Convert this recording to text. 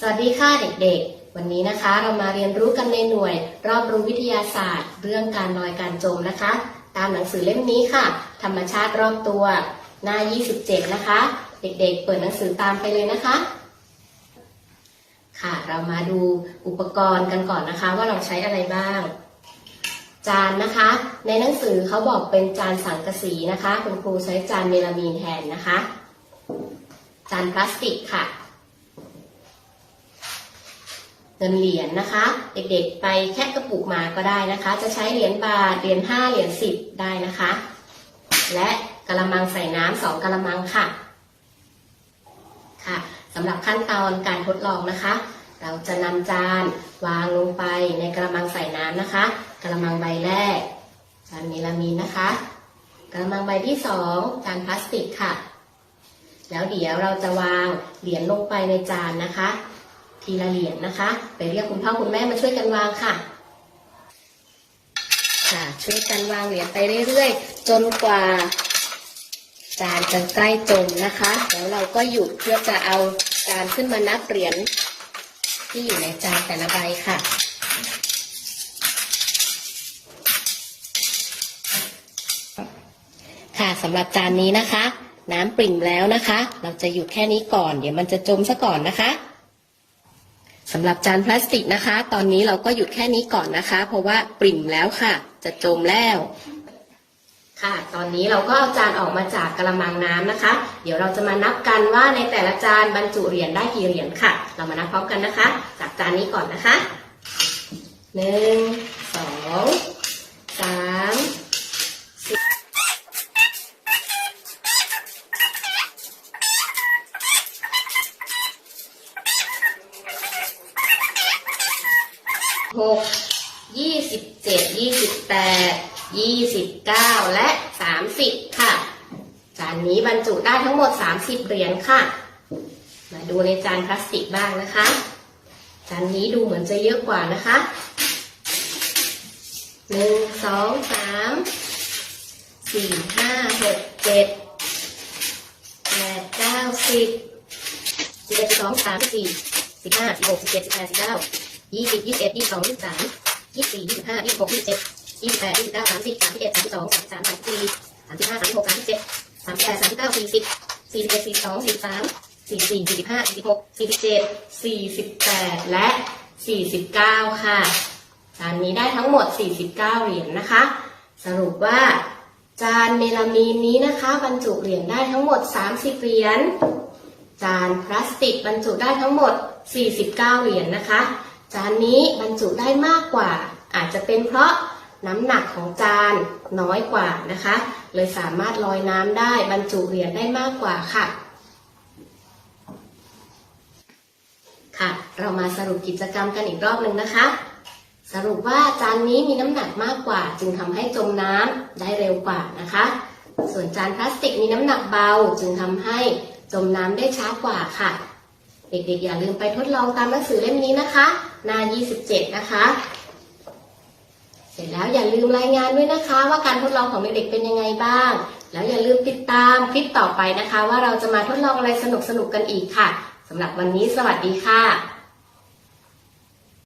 สวัสดีค่ะเด็กๆ วันนี้นะคะเรามาเรียนรู้กันในหน่วย รอบรู้วิทยาศาสตร์ เรื่องการลอยการจมนะคะ ตามหนังสือเล่มนี้ค่ะ ธรรมชาติรอบตัว หน้า 27 นะคะ เด็กๆ เปิดหนังสือตามไปเลยนะคะ ค่ะเรามาดูอุปกรณ์กันก่อนนะคะ ว่าเราใช้อะไรบ้าง จานนะคะ ในหนังสือเขาบอกเป็นจานสังกะสีนะคะ คุณครูใช้จานเมลามีนแทนนะคะ จานพลาสติกค่ะ เงินเหรียญนะคะ เด็กๆไปแค่กระปุกมาก็ได้นะคะ จะใช้เหรียญบาทเหรียญห้าเหรียญสิบได้นะคะ และกระมังใส่น้ำสองกระมังค่ะค่ะสำหรับขั้นตอนการทดลองนะคะ เราจะนำจานวางลงไปในกระมังใส่น้ำนะคะกระมังใบแรก จานเมลามีนนะคะกระมังใบที่สองจานพลาสติกค่ะ แล้วเดี๋ยวเราจะวางเหรียญลงไปในจานนะคะ ทีละเหรียญนะคะ ไปเรียกคุณพ่อคุณแม่มาช่วยกันวางค่ะ ค่ะ ช่วยกันวางเหรียญไปเรื่อยๆ จนกว่าจานจะใกล้จมนะคะ แล้วเราก็หยุดเพื่อจะเอาจานขึ้นมานับเหรียญที่อยู่ในจานแต่ละใบค่ะ ค่ะสำหรับจานนี้นะคะ น้ำปริ่มแล้วนะคะ เราจะหยุดแค่นี้ก่อน เดี๋ยวมันจะจมซะก่อนนะคะ สำหรับจานพลาสติกนะคะ ตอนนี้เราก็หยุดแค่นี้ก่อนนะคะ เพราะว่าปริ่มแล้วค่ะ จะจมแล้ว ค่ะ ตอนนี้เราก็เอาจานออกมาจากกระมังน้ำนะคะ เดี๋ยวเราจะมานับกันว่าในแต่ละจานบรรจุเหรียญได้กี่เหรียญค่ะ เรามานับพร้อมกันนะคะ จากจานนี้ก่อนนะคะหนึ่งสองสามสี่ หกยี่สิบเจ็ดยี่สิบแปดยี่สิบเก้าและสามสิบค่ะ จานนี้บรรจุได้ทั้งหมดสามสิบเหรียญค่ะ มาดูในจานพลาสติกบ้างนะคะ จานนี้ดูเหมือนจะเยอะกว่านะคะหนึ่งสองสามสี่ห้าหกเจ็ดแปดเก้าสิบสิบเอ็ดสิบสองสามสี่สิบห้าสิบหกสิบเจ็ดสิบแปดสิบเก้า ยี่สิบยี่สิบเอ็ดยี่สิบสองยี่สิบสามยี่สิบสี่ยี่สิบห้ายี่สิบหกยี่สิบเจ็ดยี่สิบแปดยี่สิบเก้าสามสิบสามสิบเอ็ดสามสิบสองสามสิบสามสามสิบสี่สามสิบห้าสามสิบหกสามสิบเจ็ดสามสิบแปดสามสิบเก้าสี่สิบสี่สิบเอ็ดสี่สิบสองสี่สิบสามสี่สิบสี่สี่สิบห้าสี่สิบหกสี่สิบเจ็ดสี่สิบแปดและสี่สิบเก้าค่ะจานนี้ได้ทั้งหมดสี่สิบเก้าเหรียญนะคะ สรุปว่าจานเมลามีนนี้นะคะบรรจุเหรียญได้ทั้งหมดสามสิบเหรียญ จานพลาสติกบรรจุได้ทั้งหมด 49 เหรียญนะคะ จานนี้บรรจุได้มากกว่า อาจจะเป็นเพราะน้ำหนักของจานน้อยกว่านะคะ เลยสามารถลอยน้ำได้บรรจุเหรียญได้มากกว่าค่ะ ค่ะ เรามาสรุปกิจกรรมกันอีกรอบหนึ่งนะคะ สรุปว่าจานนี้มีน้ำหนักมากกว่า จึงทำให้จมน้ำได้เร็วกว่านะคะ ส่วนจานพลาสติกมีน้ำหนักเบา จึงทำให้จมน้ำได้ช้ากว่าค่ะ เด็กๆอย่าลืมไปทดลองตามหนังสือเล่มนี้นะคะ หน้า 27 นะคะ เสร็จแล้วอย่าลืมรายงานด้วยนะคะ ว่าการทดลองของเด็กๆเป็นยังไงบ้าง แล้วอย่าลืมติดตามคลิปต่อไปนะคะ ว่าเราจะมาทดลองอะไรสนุกๆกันอีกค่ะสำหรับวันนี้สวัสดีค่ะ